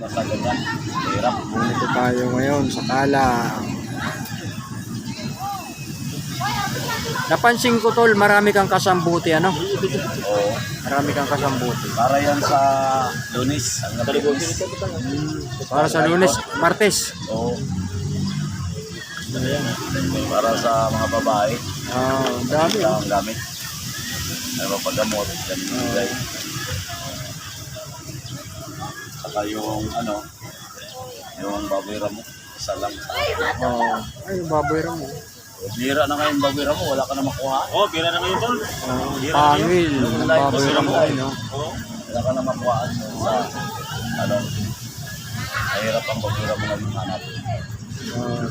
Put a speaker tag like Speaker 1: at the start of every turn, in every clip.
Speaker 1: Basta ganyan. Hirap.
Speaker 2: Dito tayo ngayon sa Kala. Napansin ko tol, marami kang kasambuti ano?
Speaker 1: Oo.
Speaker 2: Marami kang kasambuti.
Speaker 1: Para yan sa lunis. Ang nabilis.
Speaker 2: Para sa lunes, martes.
Speaker 1: Oo. Para sa mga babae.
Speaker 2: Ah, ang dami. Ah.
Speaker 1: ang gamit. Ano pa gamot. Ganun bigay. Saka yung ano, yung baboy ramo. Isa lang.
Speaker 2: Oh, ay, baboy rin mo.
Speaker 1: Bira na ngayon baboy ramo. Wala ka na makuha.
Speaker 3: Oh, bira na ngayon tol.
Speaker 2: Ah, pangil. ng baboy rin mo. ay, no?
Speaker 3: Oh.
Speaker 1: Wala ka na makuha sa ano. Mahirap ang baboy ramo na hanap.
Speaker 2: Ah.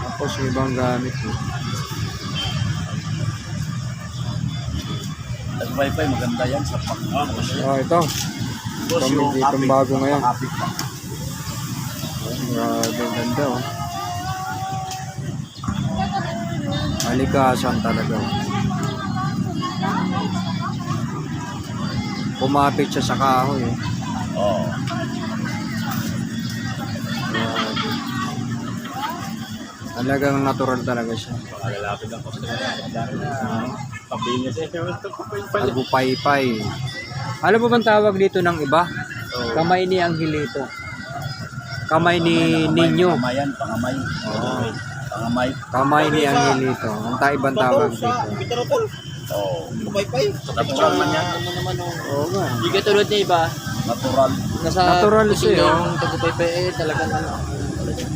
Speaker 2: Tapos yung ibang gamit. eh.
Speaker 1: Nag-wifi maganda yan sa pang
Speaker 2: Oh, ito. Kami
Speaker 1: yung kapit,
Speaker 2: bago ngayon. Grabe, ang ganda oh. Malikasan talaga. Kumapit siya sa kahoy. Eh.
Speaker 1: Oo.
Speaker 2: Grabe. Talagang natural talaga siya.
Speaker 3: Malalapit ang customer. Dami na. Pabilis eh.
Speaker 2: Agupay-pay. Alam mo bang tawag dito ng iba? Kamay ni Angelito. Kamay ni Ninyo.
Speaker 1: Pangamayan, pangamay.
Speaker 2: Oo.
Speaker 1: Pangamay.
Speaker 2: Kamay ni Angelito. Ang ta ibang tawag dito.
Speaker 1: Oo.
Speaker 3: Natural man yan.
Speaker 2: Oo nga.
Speaker 4: Hindi ka tulad ng iba.
Speaker 1: Natural.
Speaker 4: Nasa
Speaker 2: Natural siya, oh.
Speaker 4: Yung tagupay eh, talagang ano.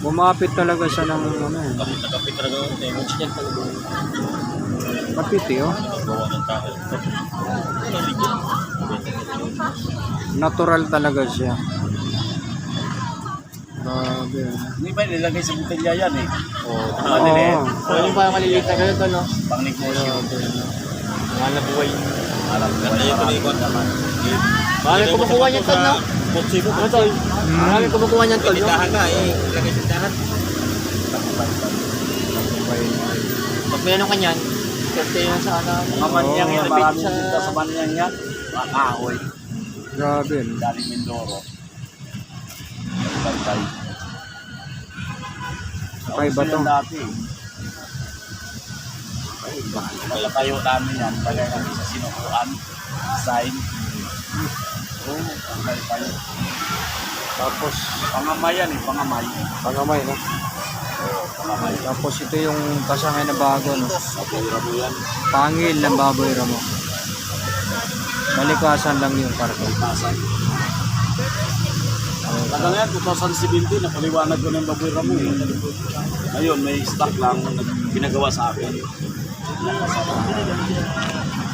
Speaker 2: Kumapit talaga siya ng ano. eh.
Speaker 3: Nakapit talaga. Yan talaga.
Speaker 2: Kapit eh, oh.
Speaker 3: Ng tao.
Speaker 2: Natural talaga siya. Grabe. oh.
Speaker 1: Hindi ba nilagay sa butilya yan eh?
Speaker 2: Oo.
Speaker 1: Ang maliliit.
Speaker 2: Oo.
Speaker 4: So, yung parang maliliit na ganito, no?
Speaker 1: Pang negosyo.
Speaker 4: Mga nabuhay.
Speaker 1: Alam ko.
Speaker 3: Ganda yung tulikod.
Speaker 4: Marami kumukuha niyan, tol, no?
Speaker 3: Putsi mo.
Speaker 4: Ano, tol? Marami kumukuha niyan, tol, no?
Speaker 3: Tindahan na eh. Lagay sa tindahan.
Speaker 4: Pag may ano ka niyan, kasi yun sa ano.
Speaker 1: Mga manyang yan. Maraming
Speaker 4: Sa-
Speaker 1: tinda sa manyang yan. Mga kahoy.
Speaker 2: Grabe.
Speaker 1: Galing Mindoro. Bantay.
Speaker 2: Sakay ba to?
Speaker 1: Yan dati. Kaya tayo namin yan. Tagay namin sa sinukuan. Sign. Oo. ang tayo.
Speaker 2: Tapos,
Speaker 1: Pangamay yan eh. Pangamay.
Speaker 2: pangamay, no?
Speaker 1: Oo. Pangamay.
Speaker 2: Tapos ito yung kasangay na bago, no?
Speaker 1: Kapira mo yan.
Speaker 2: Pangil ng baboy ramo. Malikasan lang yung karga.
Speaker 1: Tasan. Tagal yan, 2017, napaliwanag ko ng baboy ramo eh. Ngayon, may stock lang na ginagawa sa akin.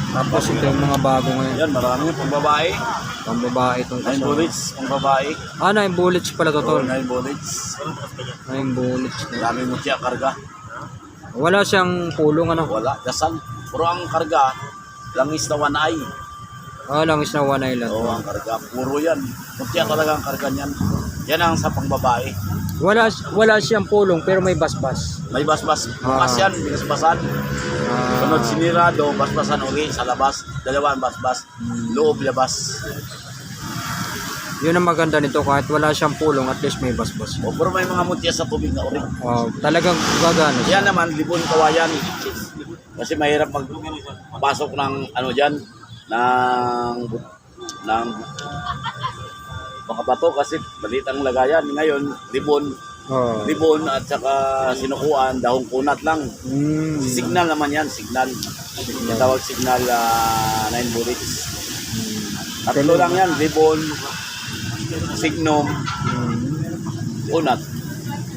Speaker 2: Tapos ito yung mga bago ngayon.
Speaker 1: Yan, marami pang babae.
Speaker 2: Pang babae itong
Speaker 1: Nine
Speaker 2: kasama.
Speaker 1: bullets, pang babae.
Speaker 2: Ah, nine bullets pala to, tol.
Speaker 1: nine bullets.
Speaker 2: Nine bullets.
Speaker 1: Dami mo siya karga.
Speaker 2: Wala siyang pulong, ano?
Speaker 1: Wala, dasal. Puro ang karga, langis na one eye.
Speaker 2: Ah, langis na one island.
Speaker 1: Oo, ang karga. Puro yan. Mutya talaga ang karga niyan. Yan ang sa pang babae.
Speaker 2: Wala, wala siyang pulong pero may basbas.
Speaker 1: May basbas. Bukas
Speaker 2: Ah.
Speaker 1: yan, binasbasan.
Speaker 2: Ah,
Speaker 1: Sunod sinirado, basbasan uli sa labas. Dalawang basbas. Loob, labas.
Speaker 2: yun ang maganda nito kahit wala siyang pulong at least may basbas.
Speaker 1: O, pero may mga mutya sa tubig na uli.
Speaker 2: Wow, talagang gagana siya.
Speaker 1: Yan naman, libon kawayan. Kasi mahirap magpasok ng ano dyan, ng, ng mga bato kasi maliit ang lagayan. Ngayon, libon,
Speaker 2: Oh.
Speaker 1: libon at saka sinukuan, dahong kunat lang.
Speaker 2: Mm.
Speaker 1: Signal naman yan, signal. Yung tawag signal ah, 9 bullets. Tatlo lang yan, libon, signum,
Speaker 2: Mm.
Speaker 1: kunat.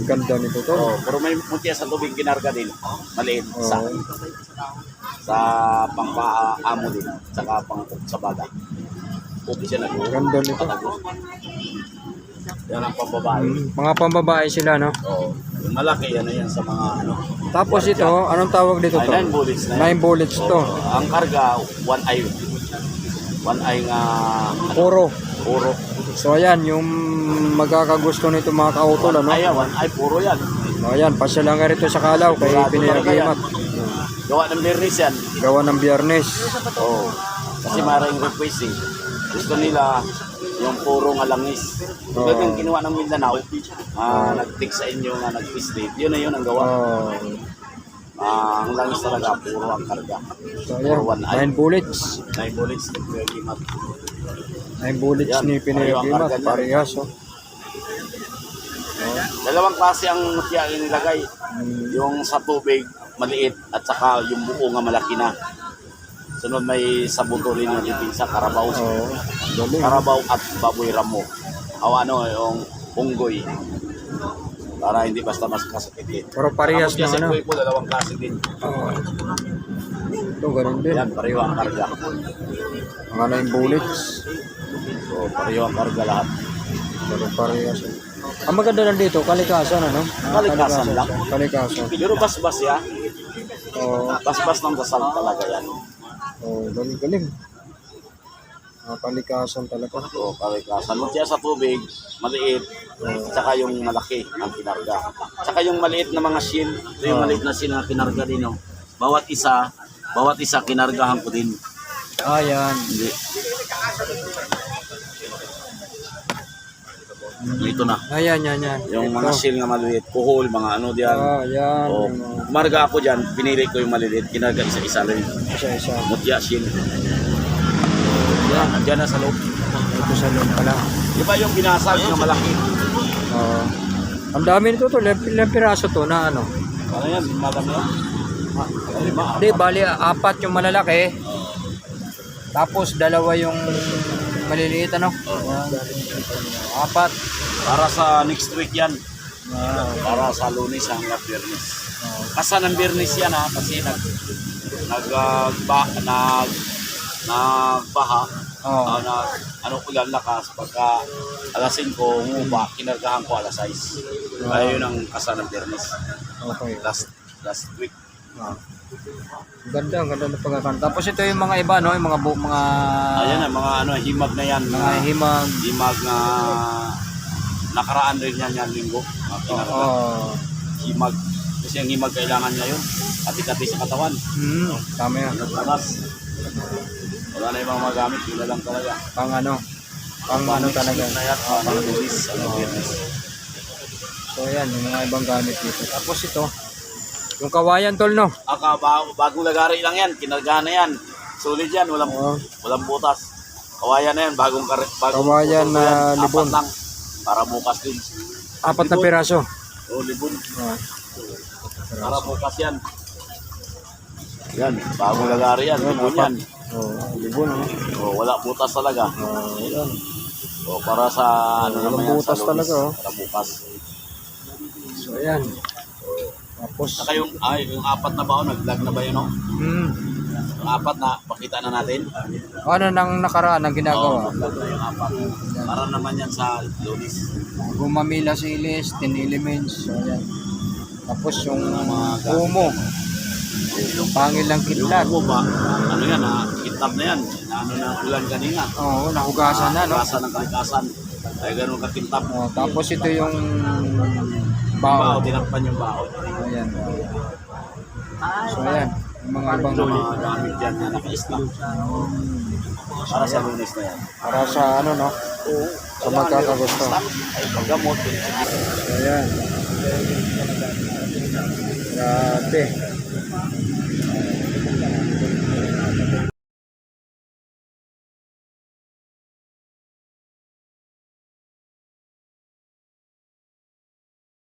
Speaker 2: Ang ganda nito to.
Speaker 1: Oh, pero may mutya sa tubig kinarga din. Maliit. Sa,
Speaker 2: Oh.
Speaker 1: sa pangpaamo din. Saka pang sa baga. Nag
Speaker 2: Ang ganda nito.
Speaker 1: Yan ang pambabae.
Speaker 2: Mm. Mga pambabae sila, no?
Speaker 1: Oo. Yung malaki, yan na yan sa mga ano.
Speaker 2: Tapos ito, anong tawag dito to?
Speaker 1: nine bullets na yan.
Speaker 2: Nine bullets to.
Speaker 1: Oo. Ang karga, one eye. One eye nga
Speaker 2: Puro.
Speaker 1: puro.
Speaker 2: So ayan, yung magkakagusto nito mga kautol, ano?
Speaker 1: Ay, one eye, puro yan.
Speaker 2: O ayan, pasya lang nga rito sa Kalaw kay
Speaker 1: Sigurado
Speaker 2: Pinayagimat.
Speaker 1: Gawa ng bernis yan.
Speaker 2: Gawa ng biyernes.
Speaker 1: Oo. Kasi maraming request eh. Gusto nila yung puro ngalangis. Tulad
Speaker 2: Oo.
Speaker 1: yung kinuha ng Mindanao, ah, nag-tick sa inyo nga nag-pistate, yun na yun ang gawa.
Speaker 2: Oh.
Speaker 1: Ah, ang langis talaga, puro ang karga.
Speaker 2: So, ayan. Nine bullets.
Speaker 1: Nine bullets, limat.
Speaker 2: Nine bullets
Speaker 1: Yan,
Speaker 2: ni Pinoy
Speaker 1: pareho ang
Speaker 2: Gimat.
Speaker 1: karga niya.
Speaker 2: Parehas, oh.
Speaker 1: Dalawang klase ang mutya inilagay.
Speaker 2: Mm,
Speaker 1: Yung sa tubig, maliit, at saka yung buo nga malaki na. Sunod may sabuto rin yung dipinsa, karabaw.
Speaker 2: Oh, galing.
Speaker 1: Karabaw at baboy ramo. O ano, yung unggoy. Para hindi basta mas kasakitin.
Speaker 2: Pero parehas ng ano.
Speaker 1: kasi po, dalawang klase din.
Speaker 2: Oh. Ito, ganun din.
Speaker 1: Yan, pareho ang karga.
Speaker 2: Mga nine bullets.
Speaker 1: So, pareho ang karga lahat.
Speaker 2: Pero parehas. oh. Ang maganda lang dito, kalikasan, ano? Ah,
Speaker 1: Kalikasan lang.
Speaker 2: Kalikasan.
Speaker 1: Pero basbas ya,
Speaker 2: Oh,
Speaker 1: basbas ng dasal talaga yan.
Speaker 2: Oh, galing, galing. Ah, kalikasan talaga.
Speaker 1: So, kalikasan. Mutya sa tubig, maliit, tsaka yung malaki ang kinarga. Tsaka yung maliit na mga shell, ito yung
Speaker 2: Oh.
Speaker 1: maliit na shell na kinarga din. Oh. Bawat isa, bawat isa kinargahan ko din.
Speaker 2: Ah, yan.
Speaker 1: Hindi. Ito na.
Speaker 2: Ayan, yan, yan.
Speaker 1: Yung mga shell nga maliit, kuhol, mga ano diyan.
Speaker 2: Ah, yan.
Speaker 1: Oh,
Speaker 2: Yung,
Speaker 1: marga ako diyan, pinili ko yung maliliit, kinarga isa-isa lang.
Speaker 2: isa-isa.
Speaker 1: Mutya shell. Yan, andyan na sa loob.
Speaker 2: Ito sa loob pala.
Speaker 1: Di ba yung binasag na malaki?
Speaker 2: Oo. ang dami nito to. Ilang piraso to na ano.
Speaker 1: Ano yan? Madami yan? Ha? Lima?
Speaker 2: Hindi, bali apat yung malalaki. Tapos dalawa yung maliliit ano. Apat.
Speaker 1: Para sa next week yan.
Speaker 2: Ah,
Speaker 1: Para sa lunes hanggang biyernes. Kasa ng biyernes yan ha. Kasi nag... Nag... ah, ba, nag... Nagbaha.
Speaker 2: oh.
Speaker 1: Ah, na, ano ulan lakas. Pagka alas 5, umuba, kinargahan ko alas 6. Kaya yun ang kasa ng biyernes.
Speaker 2: Okay.
Speaker 1: Last, last week.
Speaker 2: Ah. Ganda, ganda ng pagkakan. Tapos ito yung mga iba, no? Yung mga bu- mga
Speaker 1: Ayan na, mga ano, himag na yan.
Speaker 2: mga himag.
Speaker 1: himag na nakaraan rin yan yan linggo. Mga kinarga.
Speaker 2: Oh.
Speaker 1: himag. Kasi ang himag kailangan niya yun. Kati-kati sa katawan.
Speaker 2: Hmm, tama yan.
Speaker 1: Nagpanas. Wala na ibang magamit. Na lang talaga.
Speaker 2: Pang ano? Pang ano talaga.
Speaker 1: Na yan. ah, Pang lulis. Ano, biyernes.
Speaker 2: So yan, yung mga ibang gamit dito. Tapos ito, yung kawayan tol, no?
Speaker 1: Aka, ba- bagong lagari lang yan. Kinargahan na yan. Solid yan. Walang,
Speaker 2: Oo.
Speaker 1: walang butas. Kawayan na yan. Bagong, kare, bagong
Speaker 2: Kawayan na
Speaker 1: yan.
Speaker 2: libon.
Speaker 1: Apat lang. Para bukas din.
Speaker 2: Apat na piraso.
Speaker 1: O, libon.
Speaker 2: Oh.
Speaker 1: Para bukas yan. Yan. Bagong lagari yan. Libon yan.
Speaker 2: Oh, libon, no?
Speaker 1: O, wala butas talaga.
Speaker 2: Oh, yan.
Speaker 1: O, para sa ano
Speaker 2: Walang
Speaker 1: naman yan,
Speaker 2: butas
Speaker 1: sa
Speaker 2: talaga, oh.
Speaker 1: Para bukas.
Speaker 2: So yan. Tapos,
Speaker 1: Saka yung, ay, yung apat na baon, nag-vlog na ba yun, no?
Speaker 2: hmm.
Speaker 1: Yung apat na, pakita na natin.
Speaker 2: Ano nang nakaraan ang
Speaker 1: Oo,
Speaker 2: ginagawa?
Speaker 1: nag-vlog na yung apat. Para naman yan sa lunis.
Speaker 2: Gumamila silis, 10 elements. So yan. Tapos yung humo. Yung pangil ng kidlat.
Speaker 1: Yung ba, ano yan, ha? Kitab na yan. Ano na ulan kanina.
Speaker 2: Oo, nahugasan na, no?
Speaker 1: Kalikasan ng kalikasan. Ay, ganun kakintab.
Speaker 2: Oh, tapos ito yung
Speaker 1: Bao,
Speaker 2: bao.
Speaker 1: tinakpan yung bao.
Speaker 2: Ayan. So ayan. Yung mga ibang
Speaker 1: mga gamit yan na naka-stock. Para sa lunes na yan.
Speaker 2: para sa ano no? Sa magkakagusto.
Speaker 1: Ay, paggamot.
Speaker 2: So ayan. Grabe.